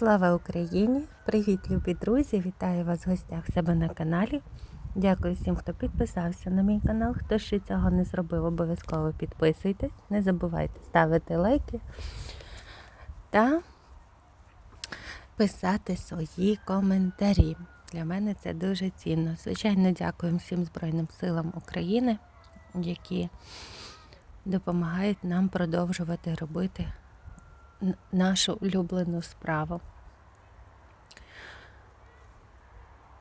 Слава Україні! Привіт, любі друзі! Вітаю вас в гостях себе на каналі. Дякую всім, хто підписався на мій канал. Хто ще цього не зробив, обов'язково підписуйтесь. Не забувайте ставити лайки та писати свої коментарі. Для мене це дуже цінно. Звичайно, дякую всім Збройним силам України, які допомагають нам продовжувати робити нашу улюблену справу.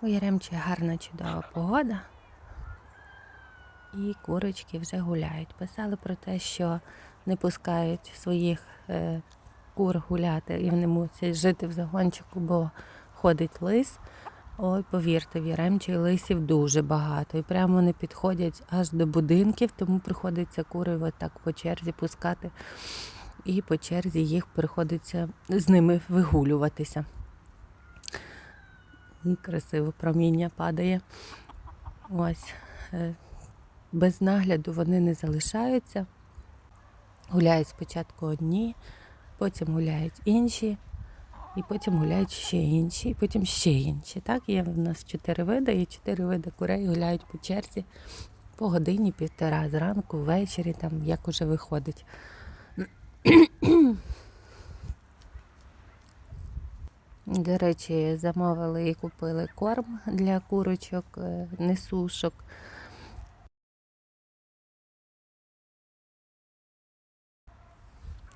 У Яремчі гарна чудова погода. І курочки вже гуляють. Писали про те, що не пускають своїх е, кур гуляти і вони мусять жити в загончику, бо ходить лис. Ой, повірте, в Яремчі лисів дуже багато. І прямо вони підходять аж до будинків, тому приходиться кури отак по черзі пускати. І по черзі їх приходиться з ними вигулюватися. І красиво проміння падає. Ось. е, Без нагляду вони не залишаються. Гуляють спочатку одні, потім гуляють інші, і потім гуляють ще інші, і потім ще інші. Так, є в нас чотири види, і чотири види курей гуляють по черзі по годині, півтора зранку, ввечері, там як уже виходить. До речі, замовили і купили корм для курочок, е, несушок.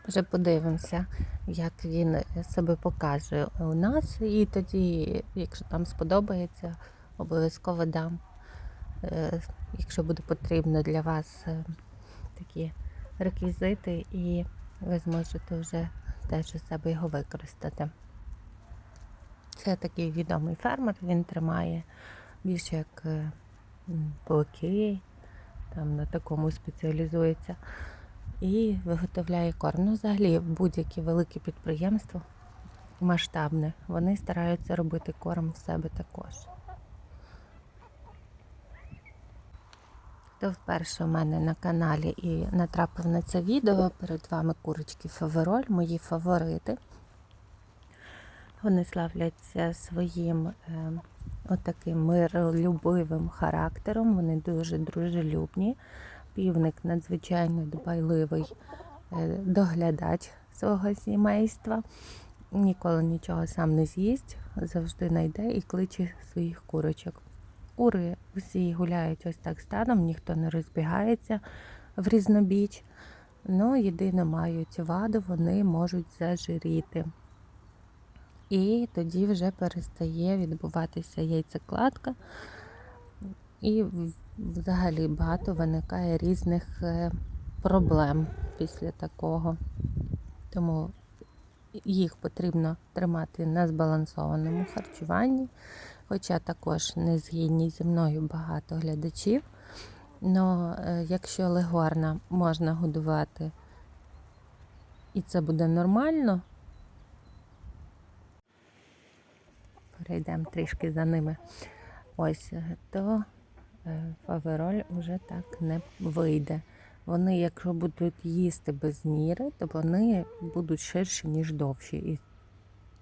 Вже подивимося, як він себе покаже у нас. І тоді, якщо там сподобається, обов'язково дам. Е, Якщо буде потрібно для вас е, такі реквізити, і ви зможете вже теж у себе його використати. Це такий відомий фермер, він тримає більше як е, полки, там на такому спеціалізується і виготовляє корм. Ну, взагалі, будь-яке велике підприємство масштабне, вони стараються робити корм в себе також. Хто вперше у мене на каналі і натрапив на це відео, перед вами курочки фавероль, мої фаворити. Вони славляться своїм е, отаким миролюбивим характером, вони дуже дружелюбні. Півник надзвичайно дбайливий е, доглядач свого сімейства. Ніколи нічого сам не з'їсть, завжди знайде і кличе своїх курочок. Кури всі гуляють ось так стадом, ніхто не розбігається в різнобіч. Ну, єдине мають ваду, вони можуть зажиріти. І тоді вже перестає відбуватися яйцекладка. І взагалі багато виникає різних е, проблем після такого. Тому їх потрібно тримати на збалансованому харчуванні. Хоча також не згідні зі мною багато глядачів. Але якщо легорна можна годувати і це буде нормально, перейдемо трішки за ними. Ось, то е, фавероль вже так не вийде. Вони, якщо будуть їсти без міри, то вони будуть ширші, ніж довші. І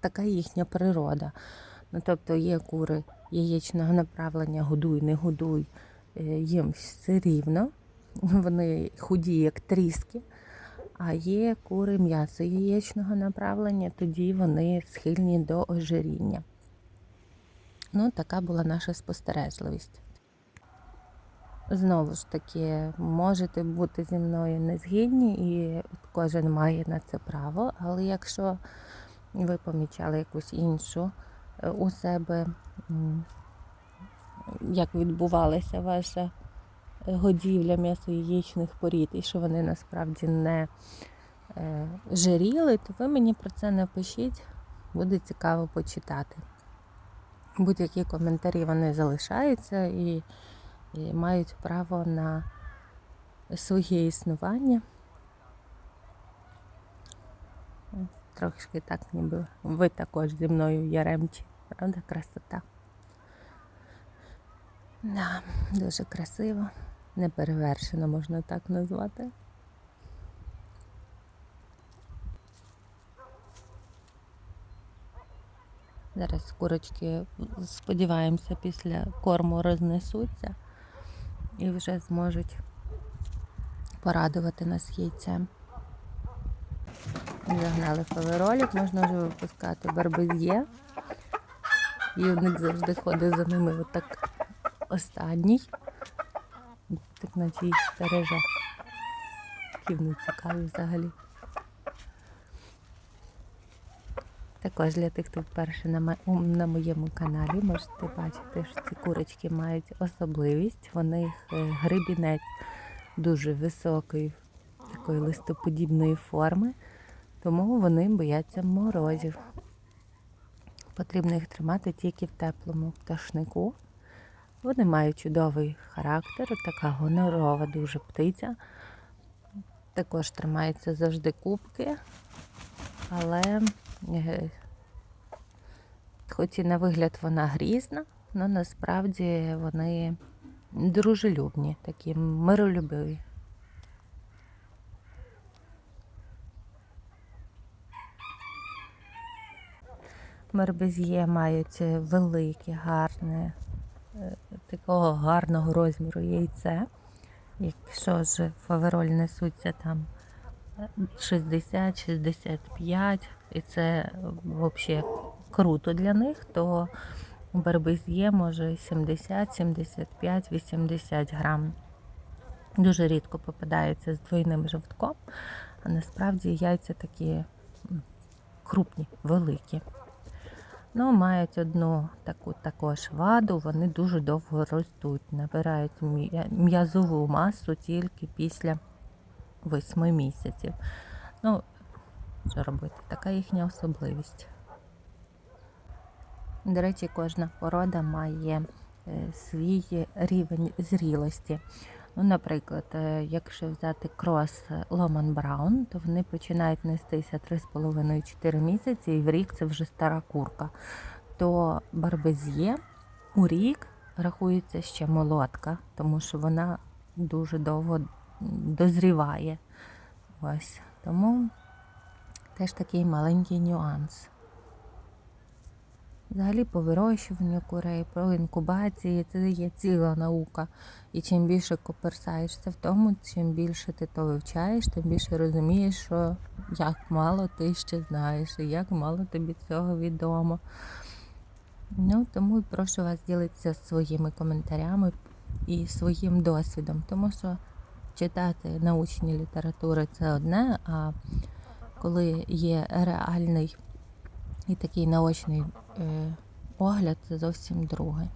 така їхня природа. Ну, тобто є кури яєчного направлення, годуй, не годуй, е, їм все рівно. Вони худі, як тріски. А є кури м'ясо яєчного направлення, тоді вони схильні до ожиріння. Ну, така була наша спостережливість. Знову ж таки, можете бути зі мною не згідні, і кожен має на це право. Але якщо ви помічали якусь іншу е, у себе, як відбувалася ваша годівля м'ясояєчних порід, і що вони насправді не е, жиріли, то ви мені про це напишіть, буде цікаво почитати. Будь-які коментарі вони залишаються і, і мають право на своє існування. Трошки так, ніби ви також зі мною Яремчі. Правда, красота? Да, дуже красиво, неперевершено можна так назвати. Зараз курочки, сподіваємося, після корму рознесуться і вже зможуть порадувати нас яйцем. Загнали фаверолік, можна вже випускати барбез'є. Них завжди ходить за ними отак останній. Так наче їх стереже. Які вони цікаві взагалі. Також для тих, хто вперше на, на моєму каналі, можете бачити, що ці курочки мають особливість. Вони е, грибінець дуже високої, такої листоподібної форми, тому вони бояться морозів. Потрібно їх тримати тільки в теплому пташнику. Вони мають чудовий характер, така гонорова дуже птиця. Також тримаються завжди кубки, але хоч і на вигляд вона грізна, але насправді вони дружелюбні, такі миролюбиві. Мербез'є мають велике, гарне, е, такого гарного розміру яйце. Якщо ж фавероль несуться там 60-65, і це взагалі круто для них, то барбез'є може 70, 75, 80 грам. Дуже рідко попадаються з двойним жовтком, а насправді яйця такі крупні, великі. Ну, мають одну таку також ваду, вони дуже довго ростуть, набирають м'язову масу тільки після 8 місяців. Ну, що робити? Така їхня особливість. До речі, кожна порода має е, свій рівень зрілості. Ну, наприклад, е, якщо взяти крос Ломан Браун, то вони починають нестися 3,5-4 місяці, і в рік це вже стара курка. То барбез'є у рік рахується ще молодка, тому що вона дуже довго дозріває. Ось. Тому теж такий маленький нюанс. Взагалі по вирощуванню курей, про інкубації це є ціла наука. І чим більше коперсаєшся в тому, чим більше ти то вивчаєш, тим більше розумієш, що як мало ти ще знаєш, і як мало тобі цього відомо. Ну, тому і прошу вас ділитися своїми коментарями і своїм досвідом, тому що читати научні літератури це одне, а коли є реальний і такий наочний е, огляд, це зовсім друге.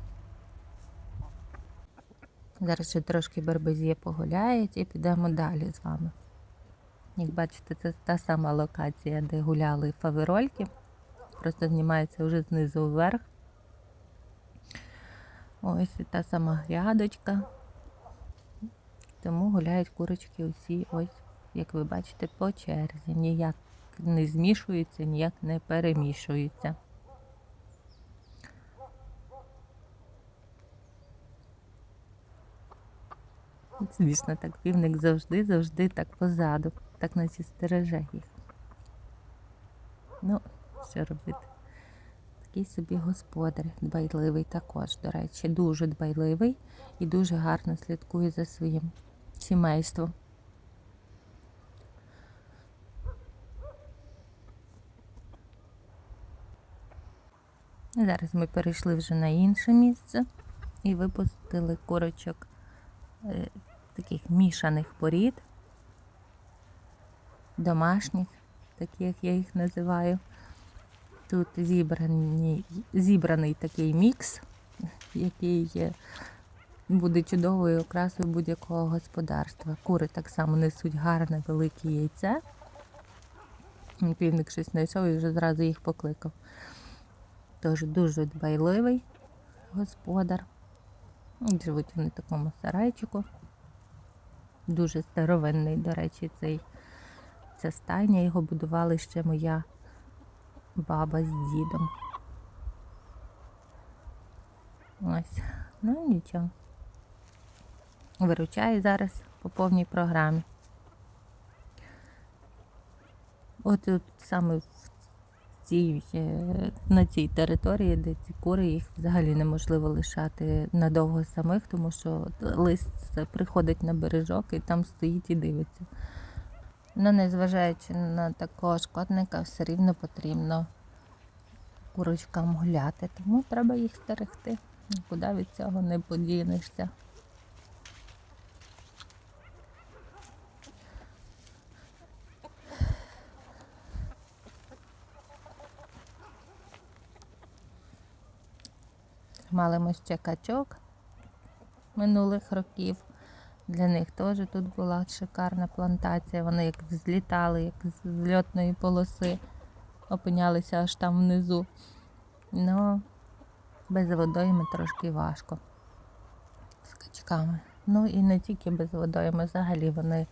Зараз ще трошки барбезє погуляють і підемо далі з вами. Як бачите, це та сама локація, де гуляли фаверольки. Просто знімається вже знизу вверх. Ось і та сама грядочка. Тому гуляють курочки усі, ось, як ви бачите, по черзі. Ніяк не змішуються, ніяк не перемішуються. Звісно, так півник завжди, завжди так позаду, так наче стереже їх. Ну, що робити? Такий собі господар, дбайливий також, до речі, дуже дбайливий і дуже гарно слідкує за своїм сімейством. Зараз ми перейшли вже на інше місце і випустили курочок е, таких мішаних порід, домашніх, таких я їх називаю. Тут зібраний, зібраний такий мікс, який є, буде чудовою окрасою будь-якого господарства. Кури так само несуть гарне велике яйце. Півник щось знайшов і вже зразу їх покликав. Тож дуже дбайливий господар. Живуть вони в такому сарайчику. Дуже старовинний, до речі, цей ця стайня. Його будували ще моя баба з дідом. Ось. Ну нічого. Виручає зараз по повній програмі. От тут саме в цій, е, на цій території, де ці кури, їх взагалі неможливо лишати надовго самих, тому що лист приходить на бережок і там стоїть і дивиться. Ну, незважаючи на такого шкодника, все рівно потрібно курочкам гуляти, тому треба їх стерегти. Нікуди від цього не подінешся. Мали ми ще качок минулих років. Для них теж тут була шикарна плантація. Вони як злітали, як з зльотної полоси, опинялися аж там внизу. Ну, без водойми трошки важко з качками. Ну і не тільки без водойми, взагалі вони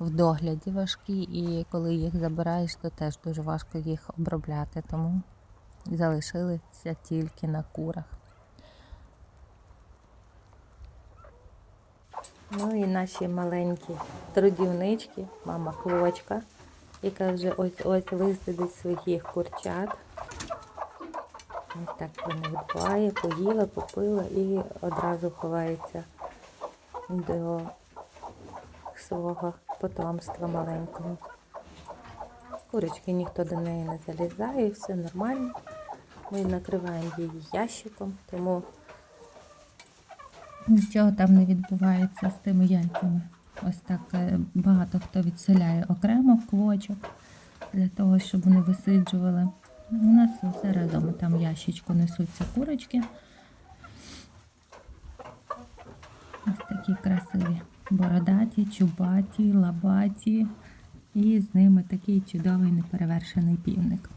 в догляді важкі, і коли їх забираєш, то теж дуже важко їх обробляти, тому залишилися тільки на курах. Ну і наші маленькі трудівнички, мама Квочка, яка вже ось-ось висадить своїх курчат. Ось так них дбає, поїла, попила і одразу ховається до свого потомства маленького. Курочки ніхто до неї не залізає, все нормально. Ми накриваємо її ящиком, тому Нічого там не відбувається з тими яйцями. Ось так е, багато хто відселяє окремо квочок для того, щоб вони висиджували. У нас все разом там ящичку несуться курочки. Ось такі красиві. Бородаті, чубаті, лабаті. І з ними такий чудовий неперевершений півник.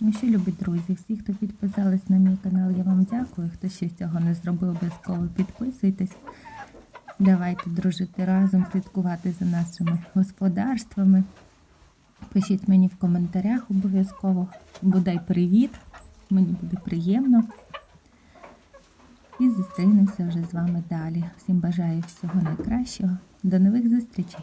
Ну що, любі друзі, всі, хто підписались на мій канал, я вам дякую. Хто ще цього не зробив, обов'язково підписуйтесь. Давайте дружити разом, слідкувати за нашими господарствами. Пишіть мені в коментарях обов'язково. Бодай привіт. Мені буде приємно. І зустрінемося вже з вами далі. Всім бажаю всього найкращого. До нових зустрічей!